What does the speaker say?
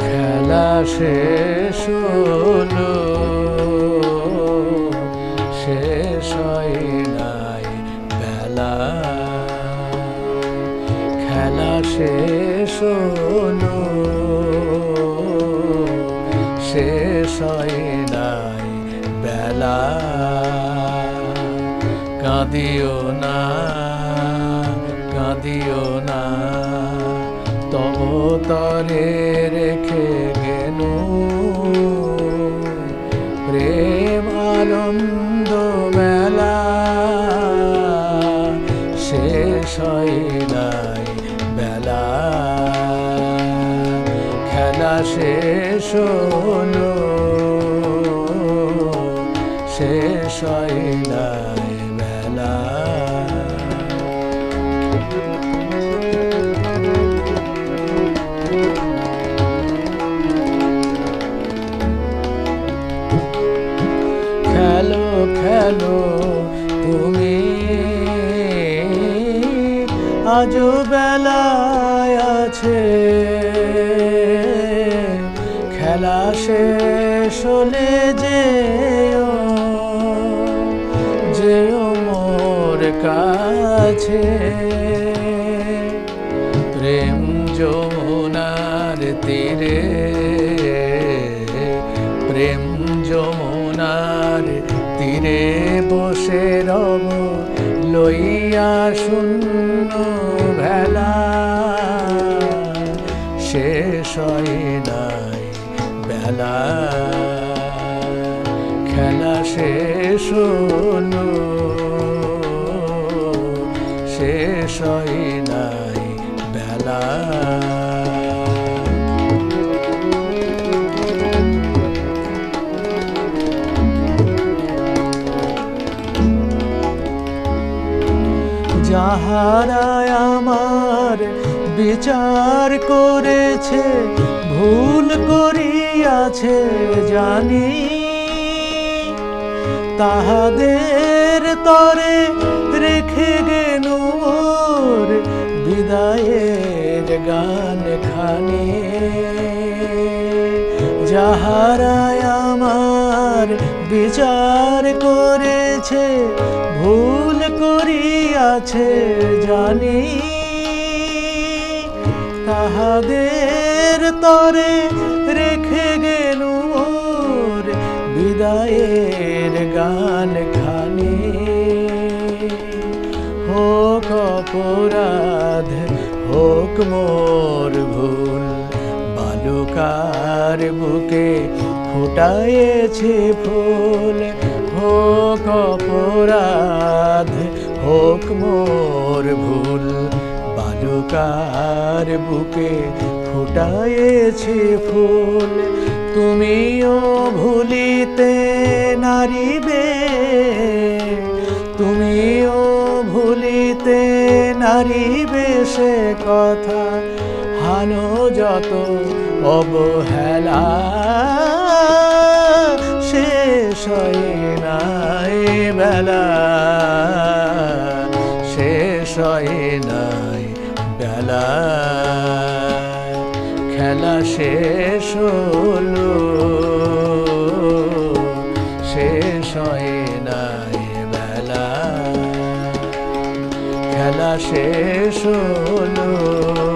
খেলা শেষ হলো শেষ নাই বেলা। খেলা শেষ হলো শেষ হয় বেলা। কাঁদিও না কাঁদিও না। তব তরে রেখে গেল। প্রেম আনন্দ মেলা শেষ নাই বেলা। খেলা শেষ হলো বেলা খেলো খেলো বেলায় আছে। খেলা শেষ হলে যেও কাছে। প্রেম যমুনার তীরে। প্রেম যমুনার তীরে বসে রব, লইয়া শূন্য ভেলা। শেষ হয় নাই বেলা। খেলা শেষ শেষ হয় নাই বেলা। যাহারায় আমার বিচার করেছে, ভুল করিয়াছে জানি। তাহাদের তরে রেখে মোর বিদায়ের গান খানি যাহারায় আমার বিচার করেছে ভুল করিয়াছে জানি তাহাদের তরে রেখে গেল বিদায়ের গান হোক অপরাধ, হোক মোর ভুল। বালুকার বুকে ফুটায়েছে ফুল। হোক অপরাধ, হোক মোর ভুল। বালুকার বুকে ফুটায়েছে ফুল। তুমিও ভুলিতে নারিবে। নারিবে সে কথা, হানো যত অবহেলা। শেষ হয় নাই বেলা, শেষ হয় নাই বেলা। খেলা শেষ হলো। শেষ হলো।